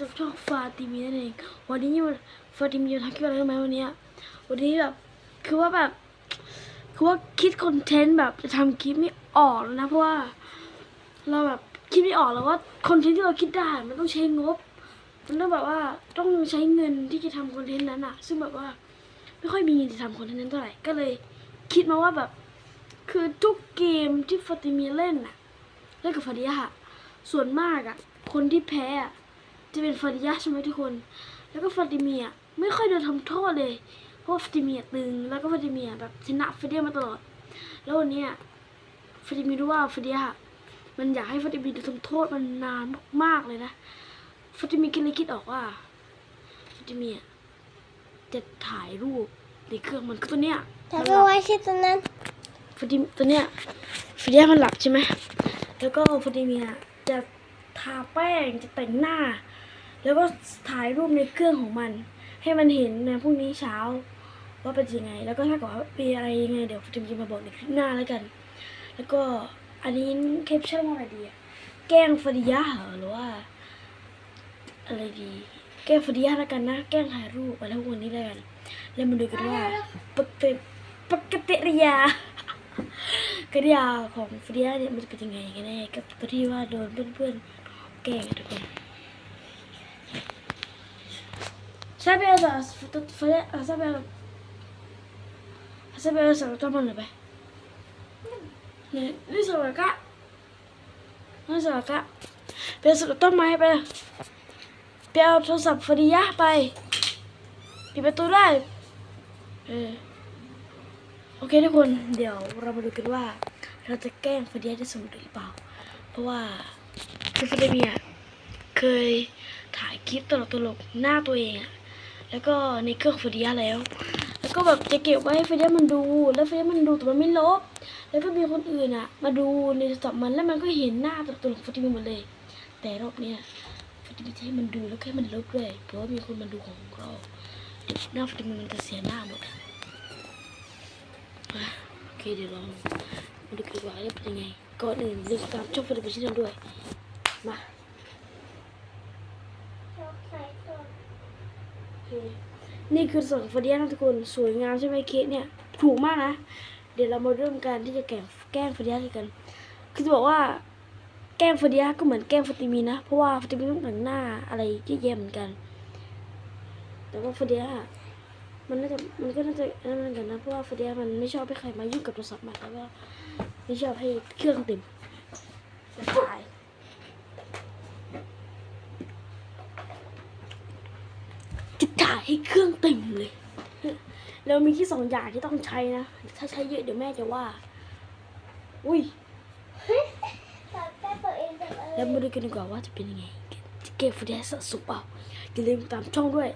จะชอบฟาติมีนั่นเองวันนี้มันฟาติมีจะทำคลิปอะไรรู้ไหมวันนี้วันนี้แบบคือว่าแบบคือว่าคิดคอนเทนต์แบบจะทำคลิปไม่ออกแล้วนะเพราะว่าเราแบบคิดไม่ออกแล้วว่าคอนเทนต์ที่เราคิดได้มันต้องใช้งบ มันต้องแบบว่าต้องใช้เงินที่จะทำคอนเทนต์นั้นอะซึ่งแบบว่าไม่ค่อยมีเงินจะทำคอนเทนต์นั้นเท่าไหร่ก็เลยคิดมาว่าแบบคือทุกเกมที่ฟาติมีเล่นอะเล่นกับฟาดิยะอะส่วนมากอะคนที่แพ้อะ จะเป็นฟาดิยะใช่ไหมทุกคน แล้วก็ฟาติมีอะไม่ค่อยโดนทำโทษเลย เพราะว่าฟาติมีอะตึง แล้วก็ฟาติมีอะแบบชนะฟาดิยะมาตลอด แล้ววันเนี้ยฟาติมีรู้ว่าฟาดิยะมันอยากให้ฟาติมีโดนทำโทษมันนานมากๆเลยนะฟาติมีก็เลยคิดออกว่าฟาติมีอะจะถ่ายรูปในเครื่องมันคือตัวเนี้ยถ้ามันไปหลับไว้ที่ตรงนั้นฟาติมตัวเนี้ยฟาติยะมันหลับใช่ไหมแล้วก็ฟาติเมียจะทาแป้งจะแต่งหน้า แล้วก็ถ่ายรูปในเครื่องของมัน ให้มันเห็นในพรุ่งนี้เช้า ว่าเป็นยังไง แล้วก็ถ้าเกิดว่ามีอะไรยังไงเดี๋ยวฟาติมจะมาบอกในคลิปหน้าแล้วกัน แล้วก็อันนี้แคปชั่นว่าอะไรดีแกล้งฟาติยะเหรอหรือว่า อะไรดี แกล้งฟาติยะแล้วกันนะ แกล้งถ่ายรูปอะไรพวกนี้แล้วกัน แล้วมาดูกันว่าปกติปกติริยากริยาของฟรียาเนี่ยมันจะเป็นยังไงกันแน่กับตัวที่ว่าโดนเพื่อนๆแกล้งอะทุกคน Sabe as fotos sabe sabe as fotos mana ba ni ni sabe kak ni sabe kak ไปสกับต้นไม้ไปไปเอาโทรศัพท์ฟรียะไปปิดประตูได้เออโอเคทุกคนเดี๋ยวเรามาดูกันว่า เราจะแกล้งฟาเดียได้สำเร็จหรือเปล่า เพราะว่าคือฟาเดียเคยถ่ายคลิปตลกๆหน้าตัวเองอะ แล้วก็ในเครื่องฟาเดียแล้ว แล้วก็แบบจะเก็บไว้ให้ฟาเดียมันดู แล้วฟาเดียมันดูแต่มันไม่ลบ แล้วก็มีคนอื่นอะมาดูในโทรศัพท์มันแล้วมันก็เห็นหน้าตลกตลกๆฟาเดียหมดเลย แต่รอบเนี้ยฟาเดียจะให้มันดูแล้วแค่มันลบด้วยเพราะว่ามีคนมาดูของเราเดี๋ยวหน้าฟาเดียมันจะเสียหน้าหมดโอเคเดี๋ยวลองมาดูกันดีกว่าว่าเป็นยังไงก่อนอื่นลืมตามช่องฟิลิปปินส์ด้วยมาโอเค นี่คือส่วนของฟาเดียนะทุกคนสวยงามใช่ไหมเค้กเนี่ยถูกมากนะ เดี๋ยวเรามาเริ่มการที่จะแก้แกล้งฟาเดียกัน คือจะบอกว่าแกล้งฟาเดียก็เหมือนแกล้งฟาติมีนะ เพราะว่าฟาติมีต้องแต่งหน้าอะไรเยอะแยะเหมือนกัน แต่ว่าฟาเดียมันน่าจะมันก็น่าจะนั่นเหมือนกันนะเพราะว่าฟาเดียมันไม่ชอบให้ใครมายุ่งกับโทรศัพท์มันแล้วก็ไม่ชอบให้เครื่องเต็มจะตายจะถ่าย ให้เครื่องเต็มเลย แล้วมีที่สองอย่างที่ต้องใช้นะ ถ้าใช้เยอะเดี๋ยวแม่จะว่า อุ้ยตัดแป้งตัวเองจากอะไรแล้วมาดูกันดีกว่าว่าจะเป็นยังไง จะเก็บฟาเดียสะสมเปล่าอย่าลืมตามช่องด้วย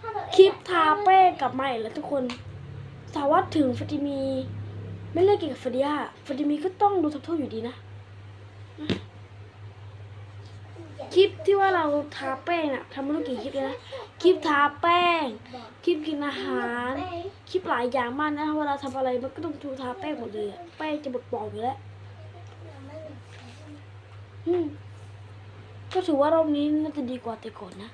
ถ้าตัวเองคลิปทาแป้งกลับมาอีกแล้วทุกคนถามว่าถึงฟาติมี ไม่เล่นเกี่ยวกับฟาดิยาฟาติมีก็ต้องดูทับโทษอยู่ดีนะ คลิปที่ว่าเราทาแป้งอะทำมาตั้งกี่คลิปเลยนะคลิปทาแป้ง คลิปกินอาหาร คลิปหลายอย่างมากนะเวลาทำอะไรมันก็ต้องทูทาแป้งหมดเลยอะแป้งจะหมดปอกอยู่แล้วอืมก็ถือว่ารอบนี้น่าจะดีกว่าแต่ก่อนนะ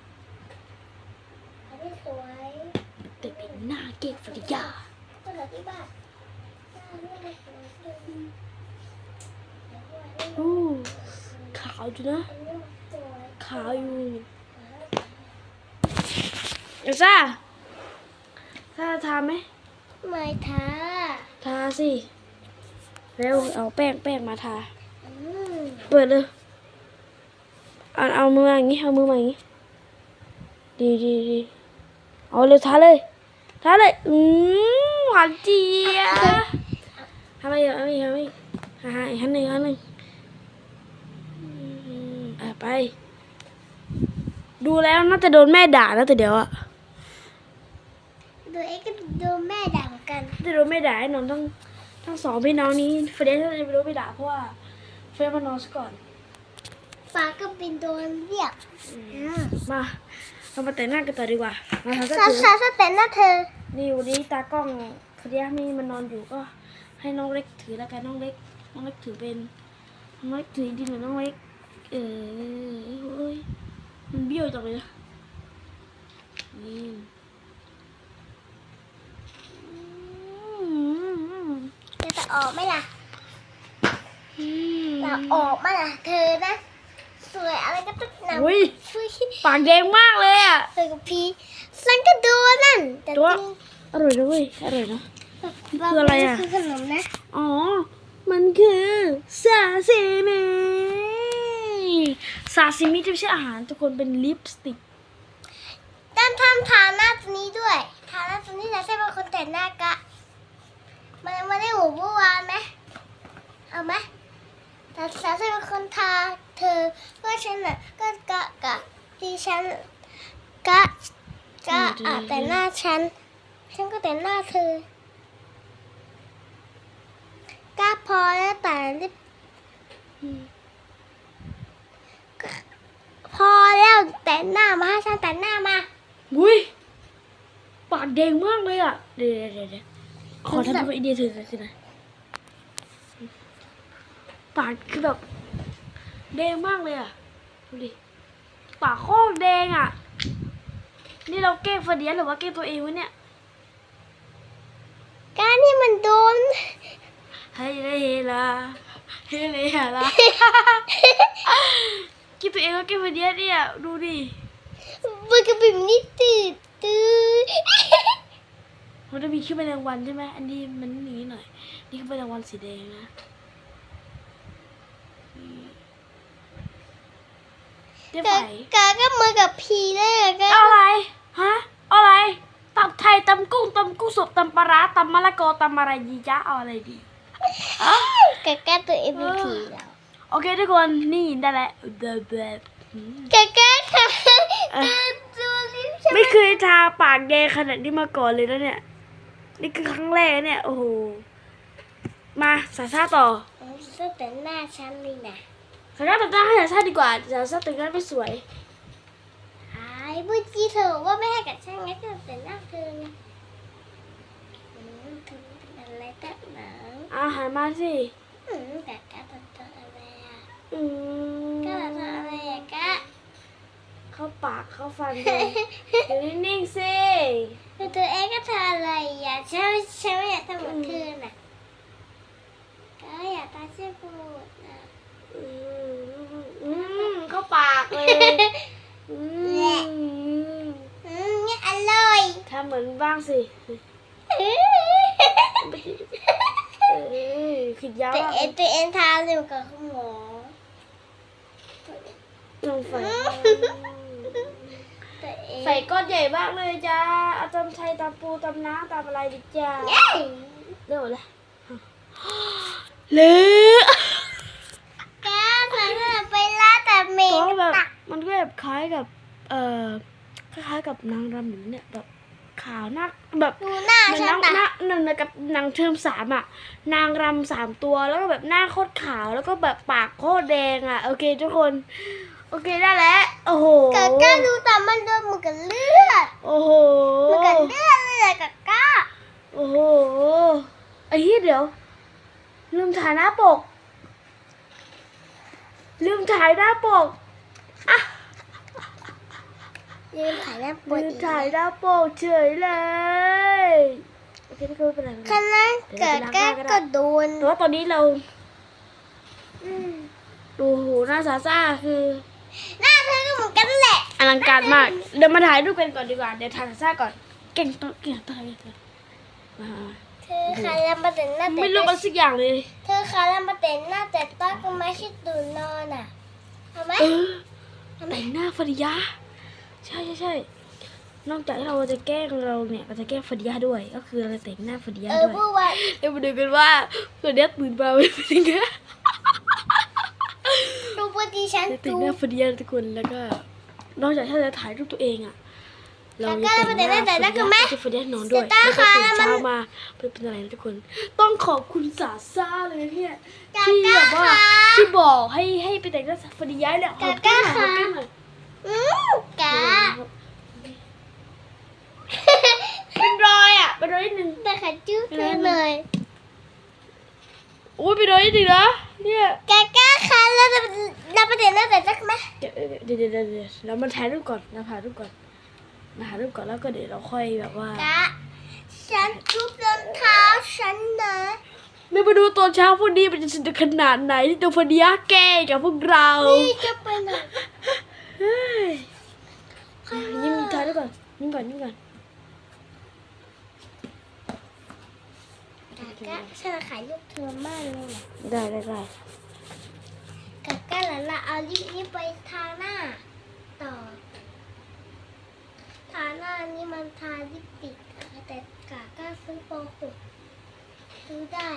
แต่เป็นหน้าเก๊กฟาดิยาก็เหลือที่บ้านอันนี้มันสวยจังอู้ขาวอยู่นะ ขาวอยู่เอลซ่าถ้าทาไหมไม่ทาทาสิเร็วเอาแป้งแป้งมาทาอืมเปิดเลยเอาเอามือมาอย่างงี้เอามือมาอย่างงี้ดีดีดีเอาเลยทาเลยทาเลยอืมหวานเจี๊ยบทำไมอะทำไมทำไมหาอีกขั้นหนึ่งขั้นหนึ่งอืมอะไป ดูแล้วน่าจะโดนแม่ด่านะแต่เดี๋ยวอะดูเอ็กก็ดูแม่ด่าเหมือนกันจะโดนแม่ด่าแน่นอนทั้งทั้งสองพี่น้องนี้เฟรนจะไปโดนไม่ด่าเพราะว่าเฟรนมานอนซะก่อน ฟ้าก็เป็นโดนเรียกอ่ามาเรามาแต่งหน้ากันต่อดีกว่ามาทำซาก็ถือซาซาแต่หน้าเธอ นี่วันนี้ตากล้องเฟรนไม่มานอนอยู่ก็ ให้น้องเล็กถือแล้วกันน้องเล็กน้องเล็กถือเป็นน้องเล็กถือดีเหมือนน้องเล็กโอเคเออเฮ้ย มันเบี้ยวจังเลยนะนี่อืมจะจะออกไหมล่ะอืมจะออกไหมล่ะ เธอนะ สวยอะไรก็ต้องนำอุ้ยช่วยปากแดงมากเลยอะสวยกับพี่ฉันก็ดูนั่นแต่ตัวจริงอร่อยนะเว้ยอร่อยนะคืออะไรอะคือขนมนะ อ๋อ มันคือซาซิมิ ซาซิมิที่ไม่ใช่อาหารทุกคนเป็นลิปสติกด้านทำทาหน้าตัวนี้ด้วย ทาหน้าตัวนี้จะใช่เป็นคนแต่งหน้ากะ มันมาได้หูเมื่อวานไหมเอาไหมแต่ฉันจะเป็นคนทาเธอก็ฉันน่ะก็กะกะที่ฉันกะกะอะแต่งหน้าฉัน ฉันก็แต่งหน้าเธอก็พอแล้วแต่ลิปก็ พอแล้วแต่งหน้ามาให้ฉันแต่งหน้ามาอุ้ยปากแดงมากเลยอะ เดี๋ยวเดี๋ยวเดี๋ยวขอทำเป็นไอเดียเธอสินะปากคือแบบแดงมากเลยอะ ดูดิ ปากโคตรแดงอะ นี่เราแกล้งฟาเดียสหรือว่าแกล้งตัวเองวะเนี่ยการที่มันโดนเฮ้ยเลยล่ะเฮ้ยเลยล่ะ คิดตัวเองก็แกล้งฟาเดียสเนี่ยดูดิมันก็เป็นนิดตื่นตื่นมันจะมีขึ้นเป็นรางวัลใช่ไหมอันนี้มันหนีหน่อย นี่คือเป็นรางวัลสีแดงนะเดี๋ยวกาไฟกาก็มือกับพีเลยอะกาเอาอะไรฮะเอาอะไรตำไทยตำกุ้งตำกุ้งสดตำปลาร้าตำมะละกอตำอะไรดีจ้าเอาอะไรดีกาก้าตัวเองเป็นผีแล้ว โอเคทุกคนนี่ได้แล้วเบบแบบอืมกาก้าค่ะเอ่อกาตัวลิ้นฉันไม่เคยทาปากแดงขนาดนี้มาก่อนเลยนะเนี่ย นี่คือครั้งแรกนะเนี่ย โอ้โห มาสาซ่าต่อจะแต่งหน้าฉันเลยนะสาซ่าตัดหน้าให้สาซ่าดีกว่าสาซ่าแต่งหน้าไม่สวยไอ้เมื่อกี้เธอบอกว่าไม่ให้กับฉันงั้นจะแต่งหน้าเธอไงอืมเธอเป็นอะไรแต่หนังอาหารมาสิอืมกาก้าตัวตัวอะไร อะอืมก้าตัวอะไรอะก้าเข้าปากเข้าฟันเลยอยู่นิ่งๆสิตัวเองก็ทำอะไรอะฉันฉันไม่อยากทำเหมือนเธอน่ะก็อยากตาเชื่อกูนะอืมอืมเข้าปากเลยอืมอืมเนี่ยอร่อยทำเหมือนบ้างสิเออขิดยาวตัวมากเองตัวเองทาเร็วกับคุณหมอ ลงไฟตัวเองใส่ก้อนใหญ่มากเลยจ้าเอาตำไทยตำปูตำน้ำตำอะไรดีจ้าเย้เร็วเลยเละแกฉันจะไปล่าแต่เมก็งแบบตักมันก็แบบคล้ายกับ เอ่อคล้ายๆกับนางรำอยู่เนี่ยแบบขาวหน้าแบบดูหน้าเหมือนฉันานงหตัน้ากหนึ่งกับนางเทอมสามอะ นางรำสามตัวแล้วก็แบบหน้าโคตรขาวแล้วก็แบบปากโคตรแดงอะ โอเคทุกคน โอเคได้แล้วโอ้โหกะก้าดูแต่มันโดนเหมือนกับเลือดโอ้โหเหมือนกับเลือดเลยอะกะก้าโอ้โหไอ้เหี้ยเดี๋ยว ลืมถ่ายหน้าปก ลืมถ่ายหน้าปกอะยืนถ่ายหน้าปวลืดมอีกถ่ายหน้าปกเฉยเลยโอเคไม่เป็นไรไม่เป็นไรขณะกะก้าก็โดนแต่ว่าตอนนี้เราดูหูหน้าซาซ่าคือ หน้าเธอก็เหมือนกันแหละอลังการมาก เดี๋ยวมาถ่ายรูปกันก่อนดีกว่า เดี๋ยวถ่ายซาซ่าก่อน เก่งตัวเก่งตัวเก่งตัวมาเธอขาลำมาแต่หน้าแต่ไม่รู้อะไรสักอย่างเลย เธอขาลำมาแต่หน้าแต่ต้าก็ไม่ใช่ตูนนอนอะเอาไหมเออแต่งหน้าฟริยาใช่ใช่ใช่นอกจากที่เราจะแกล้งเราเนี่ยเราจะแกล้งฟริยาด้วย ก็คือเราจะแต่งหน้าฟริยาเออด้วยพูดว่าเดี๋ยวมาดูกันว่าฟริยาตื่นมาเป็นยังไง ดูปฏิฉันจะแต่งดูหน้าฟริยาทุกคนแล้วก็นอกจากที่เราจะถ่ายรูปตัวเองอะเราจะแล้วก็แต่งหน้าแต่งหน้าแต่งหน้าฟริยาที่ฟริยานอนด้วยเดี๋แล้วยวก็ตาตื่นค่ะเช้ามันมาเป็นเป็นอะไรนะทุกคน ต้องขอบคุณสาซ่าเลยเนี่ยกาที่ก้าแบบว่าค่ะที่บอกให้ให้ไปแต่งหน้าฟริยาเนี่ยขอบคุณกาหน่อยขก้าอบค่ะคุณหน่อยอืมกาเป็นรอยอะเป็นรอยนิดนึงแต่ขาจื้อเธอเลยอุ้ยเป็นรอยนิดนึงนะ เนี่ยกาก้าค่ะแล้วจะเราไปแต่หน้าแต่เดี๋ยวเดี๋ยวเดี๋ยวเดี๋ยวเรามาถ่ายรูปก่อนเราถ่ายรูปก่อนมาถ่ายรูปก่อนแล้วก็เดี๋ยวเราค่อยแบบว่ากะฉันทุบรองเท้าฉันนะไม่มาดูตอนเช้าพวกนี้มันจะสนุกขนาดไหนที่ตัวฟเดียแก้กับพวกเรานี่จะไปไหนเฮ้ยยิ้มถ่ายรูปก่อนยิ้มก่อนยิ้มก่อน กะกะฉันขายลูกเธอมากเลยนะได้ได้ได้กะกะหลานละเอาลิปนี้ไปทาหน้า ต่อ ทาหน้านี่มันทาลิปสติกนะคะแต่กะกะซื้อโปรหกซื้อได้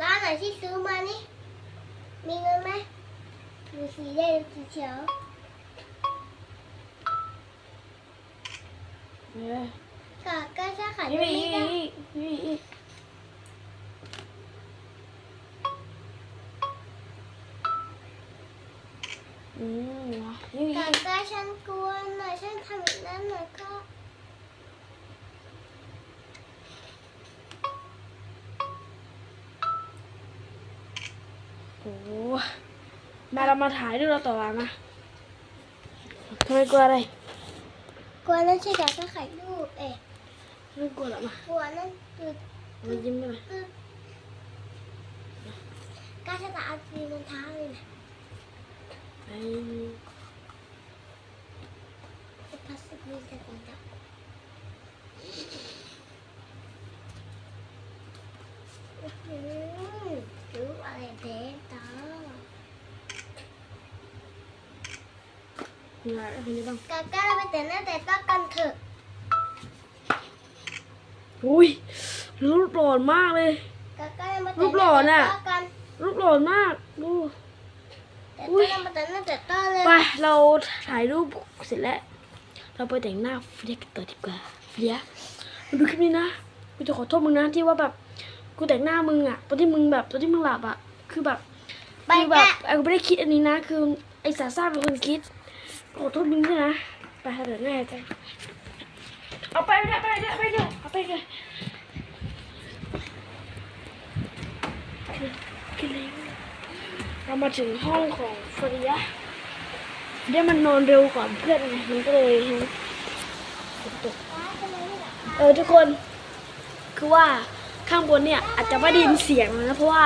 ร้านไหนที่ซื้อมานี่ มีเงินไหมดูสีแดงสีเขียวเออกะกะจะขายยิ้มไม่อีกได้ อีกยิ้มอีกอืมยิ้มอีกะกกะฉันกลัวหน่อยฉันทำแบบนั้นหน่อยก็โอ้โหมาเรามาถ่ายรูปเราต่อมามาทำไมกลัวอะไร กลัวนั่นใช่กะกะขายรูปเอ๊ะไม่กลัวหรอกมากลัวนั่นคือมายิ้มได้ไหมคืกะจะตาเอาตีนเท้าเลยนะ ไอ้พลาสติกมีแต่ของจับรู้อะไรเด็ดตามีอะไรคนนี้บ้างกะกะเราไปแต่งหน้าแต่งตากันเถอะอุ้ยรูปหล่อนมากเลยกะกะเรามาแต่รูปหล่อน่ะรูปหล่อนมากดู แต่ตาเรามาแต่งหน้าแต่ตาเลยไปเราถ่ายรูปเสร็จแล้ว เราไปแต่งหน้าเฟียกันต่อดีกว่าเฟียมาดูคลิปนี้นะกูจะขอโทษมึงนะที่ว่าแบบกูแต่งหน้ามึงอะตอนที่มึงแบบตอนที่มึงหลับอะคือแบบไปคือแบบกะไอ้กูไม่ได้คิดอันนี้นะ คือไอ้สาซ่าเป็นคนคิดขอโทษมึงด้วยนะไปเดี๋ยวง่ายใจเอาไปเลยไปเลยไปเลยเอาไปเลยกินเลย เรามาถึงห้องของฟริยะเดี๋ยวมันนอนเร็วก่อนเพื่อนไงมันก็เลยตกเออทุกคน คือว่าข้างบนเนี่ยอาจจะไม่ได้ยินเสียงนะเพราะว่า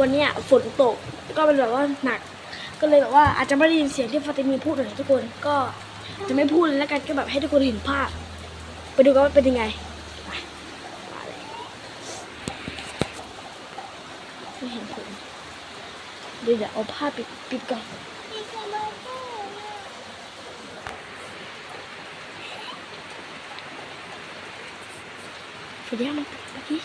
วันเนี้ยฝนตกก็เป็นแบบว่าหนัก ก็เลยแบบว่าอาจจะไม่ได้ยินเสียงที่ฟาติมีพูดเลยทุกคนก็จะไม่พูดเลยแล้วกันก็แบบให้ทุกคนเห็นภาพ ไปดูกันว่าเป็นยังไงไปมาเลยไม่เห็นผม เดี๋ยวเดี๋ยวเอาผ้าปิดปิดก่อนเดี๋ยวมันปิดเมื่อกี้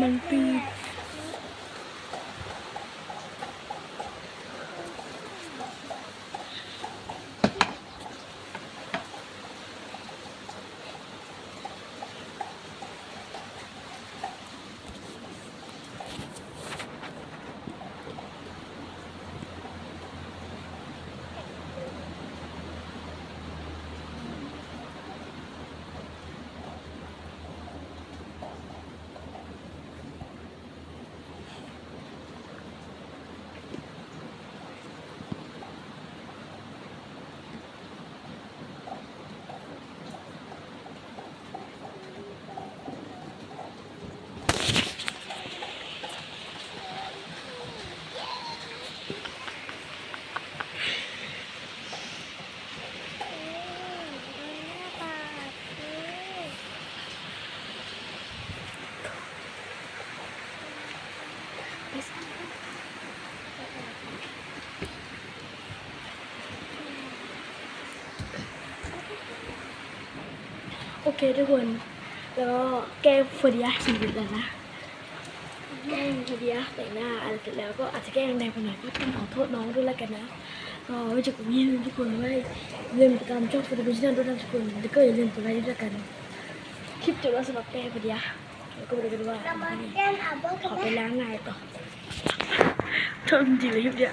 มันปิด เคทุกคน แล้วก็แก้ฟอดียาชีวิตแล้วนะ แก้ฟอดียาแต่งหน้าอะไรเสร็จแล้วก็อาจจะแก้งแดงไปหน่อยก็ต้องขอโทษน้องด้วยแล้วกันนะก็ไว้เจอกันที่ทุกคนไว้อย่าลืมติดตามช่องฟอดีบิชแนลด้วยนะทุกคนแล้วก็อย่าลืมกดไลค์ด้วยแล้วกัน คลิปจบแล้วสำหรับแก้ฟอดียาแล้วก็ไปดูกันว่าขอไปล้างหน้าต่อชอบจริงเลยคลิปเนี้ย